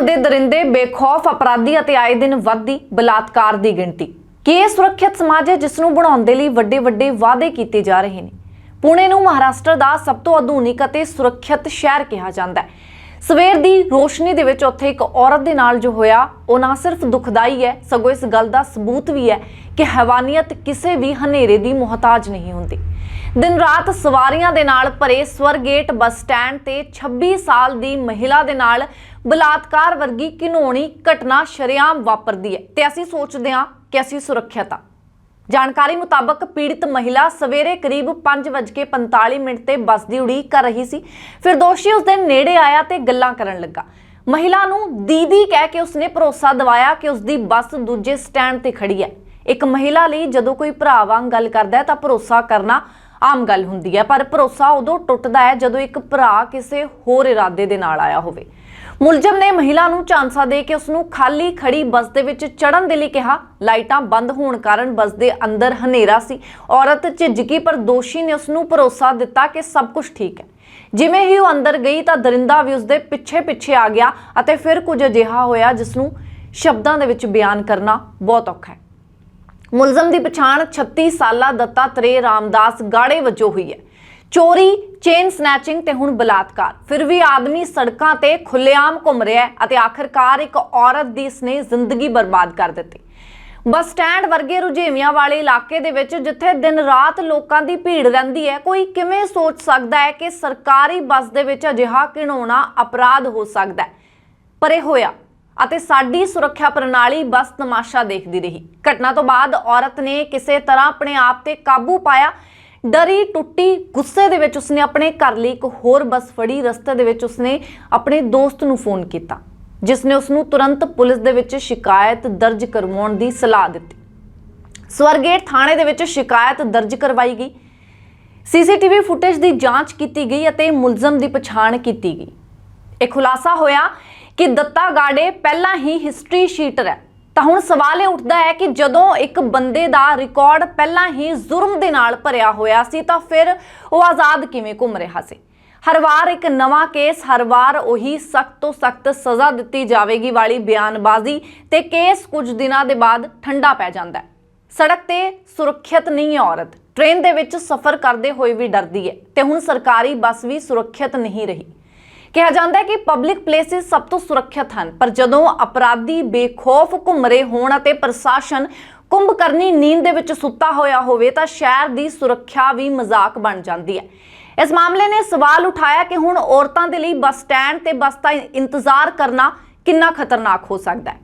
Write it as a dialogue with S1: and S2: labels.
S1: ਦੇ ਦਰਿੰਦੇ ਬੇਖੌਫ ਅਪਰਾਧੀ ਅਤੇ ਆਏ ਦਿਨ ਵੱਧਦੀ ਬਲਾਤਕਾਰ ਦੀ ਗਿਣਤੀ। ਕੀ ਇਹ ਸੁਰੱਖਿਅਤ ਸਮਾਜ ਹੈ ਜਿਸ ਨੂੰ ਬਣਾਉਣ ਦੇ ਲਈ ਵੱਡੇ ਵੱਡੇ ਵਾਅਦੇ ਕੀਤੇ ਜਾ ਰਹੇ ਨੇ? ਪੁਣੇ ਨੂੰ ਮਹਾਰਾਸ਼ਟਰ ਦਾ ਸਭ ਤੋਂ ਆਧੁਨਿਕ ਅਤੇ ਸੁਰੱਖਿਅਤ ਸ਼ਹਿਰ ਕਿਹਾ ਜਾਂਦਾ ਹੈ। ਸਵੇਰ ਦੀ ਰੋਸ਼ਨੀ ਦੇ ਵਿੱਚ ਉੱਥੇ ਇੱਕ ਔਰਤ ਦੇ ਨਾਲ ਜੋ ਹੋਇਆ, ਉਹ ਨਾ ਸਿਰਫ ਦੁਖਦਾਈ ਹੈ, ਸਗੋਂ ਇਸ ਗੱਲ ਦਾ ਸਬੂਤ ਵੀ ਹੈ ਕਿ ਹੈਵਾਨੀਅਤ ਕਿਸੇ ਵੀ ਹਨੇਰੇ ਦੀ ਮੁਹਤਾਜ ਨਹੀਂ ਹੁੰਦੀ। ਦਿਨ ਰਾਤ ਸਵਾਰੀਆਂ ਦੇ ਨਾਲ ਭਰੇ ਸਵਰਗੇਟ ਬੱਸ ਸਟੈਂਡ ਤੇ 26 ਸਾਲ ਦੀ ਮਹਿਲਾ ਦੇ ਨਾਲ ਬਲਾਤਕਾਰ ਵਰਗੀ ਘਿਨੌਣੀ ਘਟਨਾ ਸ਼ਰੇਆਮ ਵਾਪਰਦੀ ਹੈ ਤੇ ਅਸੀਂ ਸੋਚਦੇ ਹਾਂ ਕਿ ਅਸੀਂ ਸੁਰੱਖਿਅਤ ਹਾਂ। ਜਾਣਕਾਰੀ ਮੁਤਾਬਕ ਪੀੜਿਤ ਮਹਿਲਾ ਸਵੇਰੇ ਕਰੀਬ 5:45 ਮਿੰਟ ਤੇ ਬੱਸ ਦੀ ਉਡੀਕ ਕਰ ਰਹੀ ਸੀ। ਫਿਰ ਦੋਸ਼ੀ ਉਸ ਦੇ ਨੇੜੇ ਆਇਆ ਤੇ ਗੱਲਾਂ ਕਰਨ ਲੱਗਾ। ਮਹਿਲਾ ਨੂੰ ਦੀਦੀ ਕਹਿ ਕੇ ਉਸਨੇ ਭਰੋਸਾ ਦਿਵਾਇਆ ਕਿ ਉਸਦੀ ਬੱਸ ਦੂਜੇ ਸਟੈਂਡ ਤੇ ਖੜੀ ਹੈ। ਇੱਕ ਮਹਿਲਾ ਲਈ ਜਦੋਂ ਕੋਈ ਭਰਾ ਵਾਂਗ ਗੱਲ ਕਰਦਾ ਹੈ ਤਾਂ ਭਰੋਸਾ ਕਰਨਾ ਆਮ ਗੱਲ ਹੁੰਦੀ ਹੈ, ਪਰ ਭਰੋਸਾ ਉਦੋਂ ਟੁੱਟਦਾ ਹੈ ਜਦੋਂ ਇੱਕ ਭਰਾ ਕਿਸੇ ਹੋਰ ਇਰਾਦੇ ਦੇ ਨਾਲ ਆਇਆ ਹੋਵੇ। ਮੁਲਜ਼ਮ ਨੇ ਮਹਿਲਾ ਨੂੰ ਝਾਂਸਾ ਦੇ ਕੇ ਉਸ ਨੂੰ ਖਾਲੀ ਖੜੀ ਬੱਸ ਦੇ ਵਿੱਚ ਚੜਨ ਦੇ ਲਈ ਕਿਹਾ। ਲਾਈਟਾਂ ਬੰਦ ਹੋਣ ਕਾਰਨ ਬੱਸ ਦੇ ਅੰਦਰ ਹਨੇਰਾ ਸੀ। ਔਰਤ ਝਿਜਕੀ, ਪਰ ਦੋਸ਼ੀ ਨੇ ਉਸ ਨੂੰ ਭਰੋਸਾ ਦਿੱਤਾ ਕਿ ਸਭ ਕੁਝ ਠੀਕ ਹੈ। ਜਿਵੇਂ ਹੀ ਉਹ ਅੰਦਰ ਗਈ ਤਾਂ ਦਰਿੰਦਾ ਵੀ ਉਸ ਦੇ ਪਿੱਛੇ ਪਿੱਛੇ ਆ ਗਿਆ ਅਤੇ ਫਿਰ ਕੁਝ ਅਜਿਹਾ ਹੋਇਆ ਜਿਸ ਨੂੰ ਸ਼ਬਦਾਂ ਦੇ ਵਿੱਚ ਬਿਆਨ ਕਰਨਾ ਬਹੁਤ ਔਖਾ ਹੈ। ਮੁਲਜ਼ਮ ਦੀ ਪਛਾਣ 36 ਸਾਲਾ ਦੱਤਾਤਰੇ ਰਾਮਦਾਸ ਗਾੜੇ ਵਜੋਂ ਹੋਈ ਹੈ। ਚੋਰੀ, ਚੇਨ ਸਨੈਚਿੰਗ ਤੇ ਹੁਣ ਬਲਾਤਕਾਰ। ਫਿਰ ਵੀ ਆਦਮੀ ਸੜਕਾਂ ਤੇ ਖੁੱਲੇਆਮ ਘੁੰਮ ਰਿਹਾ ਹੈ ਅਤੇ ਆਖਰਕਾਰ ਇੱਕ ਔਰਤ ਦੀ ਇਸਨੇ ਜ਼ਿੰਦਗੀ ਬਰਬਾਦ ਕਰ ਦਿੱਤੀ। ਬੱਸ ਸਟੈਂਡ ਵਰਗੇ ਰੁਝੇਵਿਆਂ ਵਾਲੇ ਇਲਾਕੇ ਦੇ ਵਿੱਚ ਜਿੱਥੇ ਦਿਨ ਰਾਤ ਲੋਕਾਂ ਦੀ ਭੀੜ ਰਹਿੰਦੀ ਹੈ, ਕੋਈ ਕਿਵੇਂ ਸੋਚ ਸਕਦਾ ਹੈ ਕਿ ਸਰਕਾਰੀ ਬੱਸ ਦੇ ਵਿੱਚ ਅਜਿਹਾ ਘਿਣਾਉਣਾ ਅਪਰਾਧ ਹੋ ਸਕਦਾ ਹੈ? ਪਰ ਇਹ ਹੋਇਆ ਅਤੇ ਸਾਡੀ ਸੁਰੱਖਿਆ ਪ੍ਰਣਾਲੀ ਬਸ ਤਮਾਸ਼ਾ ਦੇਖਦੀ ਰਹੀ। ਘਟਨਾ ਤੋਂ ਬਾਅਦ ਔਰਤ ਨੇ ਕਿਸੇ ਤਰ੍ਹਾਂ ਆਪਣੇ ਆਪ ਤੇ ਕਾਬੂ ਪਾਇਆ ਡਰੀ, ਟੁੱਟੀ, ਗੁੱਸੇ ਦੇ ਵਿੱਚ ਉਸਨੇ ਆਪਣੇ ਘਰ ਲਈ ਇੱਕ ਹੋਰ ਬੱਸ ਫੜੀ, ਰਸਤੇ ਦੇ ਵਿੱਚ ਉਸਨੇ ਆਪਣੇ ਦੋਸਤ ਨੂੰ ਫੋਨ ਕੀਤਾ ਜਿਸ ਨੇ ਉਸ ਨੂੰ ਤੁਰੰਤ ਪੁਲਿਸ ਦੇ ਵਿੱਚ ਸ਼ਿਕਾਇਤ ਦਰਜ ਕਰਵਾਉਣ ਦੀ ਸਲਾਹ ਦਿੱਤੀ। ਸਵਰਗੇਟ ਥਾਣੇ ਦੇ ਵਿੱਚ ਸ਼ਿਕਾਇਤ ਦਰਜ ਕਰਵਾਈ ਗਈ। ਸੀਸੀਟੀਵੀ ਫੁਟੇਜ ਦੀ ਜਾਂਚ ਕੀਤੀ ਗਈ ਅਤੇ ਮੁਲਜ਼ਮ ਦੀ ਪਛਾਣ ਕੀਤੀ ਗਈ। ਇਹ ਖੁਲਾਸਾ ਹੋਇਆ ਕਿ ਦੱਤਾ ਗਾੜੇ ਪਹਿਲਾਂ ਹੀ ਹਿਸਟਰੀ ਸ਼ੀਟਰ ਹੈ। ਤਾਂ ਹੁਣ ਸਵਾਲ ਇਹ ਉੱਠਦਾ ਹੈ ਕਿ ਜਦੋਂ ਇੱਕ ਬੰਦੇ ਦਾ ਰਿਕਾਰਡ ਪਹਿਲਾਂ ਹੀ ਜ਼ੁਰਮ ਦੇ ਨਾਲ ਭਰਿਆ ਹੋਇਆ ਸੀ, ਤਾਂ ਫਿਰ ਉਹ ਆਜ਼ਾਦ ਕਿਵੇਂ ਘੁੰਮ ਰਿਹਾ ਸੀ? ਹਰ ਵਾਰ ਇੱਕ ਨਵਾਂ ਕੇਸ, ਹਰ ਵਾਰ ਉਹੀ ਸਖਤ ਤੋਂ ਸਖਤ ਸਜ਼ਾ ਦਿੱਤੀ ਜਾਵੇਗੀ ਵਾਲੀ ਬਿਆਨਬਾਜ਼ੀ ਤੇ ਕੇਸ ਕੁਝ ਦਿਨਾਂ ਦੇ ਬਾਅਦ ਠੰਡਾ ਪੈ ਜਾਂਦਾ ਹੈ। ਸੜਕ ਤੇ ਸੁਰੱਖਿਅਤ ਨਹੀਂ ਹੈ ਔਰਤ। ਟ੍ਰੇਨ ਦੇ ਵਿੱਚ ਸਫ਼ਰ ਕਰਦੇ ਹੋਏ ਵੀ ਡਰਦੀ ਹੈ ਤੇ ਹੁਣ ਸਰਕਾਰੀ ਬੱਸ ਵੀ ਸੁਰੱਖਿਅਤ ਨਹੀਂ ਰਹੀ। ਕਿਹਾ ਜਾਂਦਾ ਹੈ ਕਿ ਪਬਲਿਕ ਪਲੇਸਿਸ ਸਭ ਤੋਂ ਸੁਰੱਖਿਅਤ ਹਨ, ਪਰ ਜਦੋਂ ਅਪਰਾਧੀ ਬੇਖੌਫ ਘੁੰਮ ਰਹੇ ਹੋਣ ਅਤੇ ਪ੍ਰਸ਼ਾਸਨ ਕੁੰਭਕਰਨੀ ਨੀਂਦ ਦੇ ਵਿੱਚ ਸੁੱਤਾ ਹੋਇਆ ਹੋਵੇ ਤਾਂ ਸ਼ਹਿਰ ਦੀ ਸੁਰੱਖਿਆ ਵੀ ਮਜ਼ਾਕ ਬਣ ਜਾਂਦੀ ਹੈ। ਇਸ ਮਾਮਲੇ ਨੇ ਸਵਾਲ ਉਠਾਇਆ ਕਿ ਹੁਣ ਔਰਤਾਂ ਦੇ ਲਈ ਬੱਸ ਸਟੈਂਡ ਤੇ ਬੱਸ ਦਾ ਇੰਤਜ਼ਾਰ ਕਰਨਾ ਕਿੰਨਾ ਖਤਰਨਾਕ ਹੋ ਸਕਦਾ ਹੈ।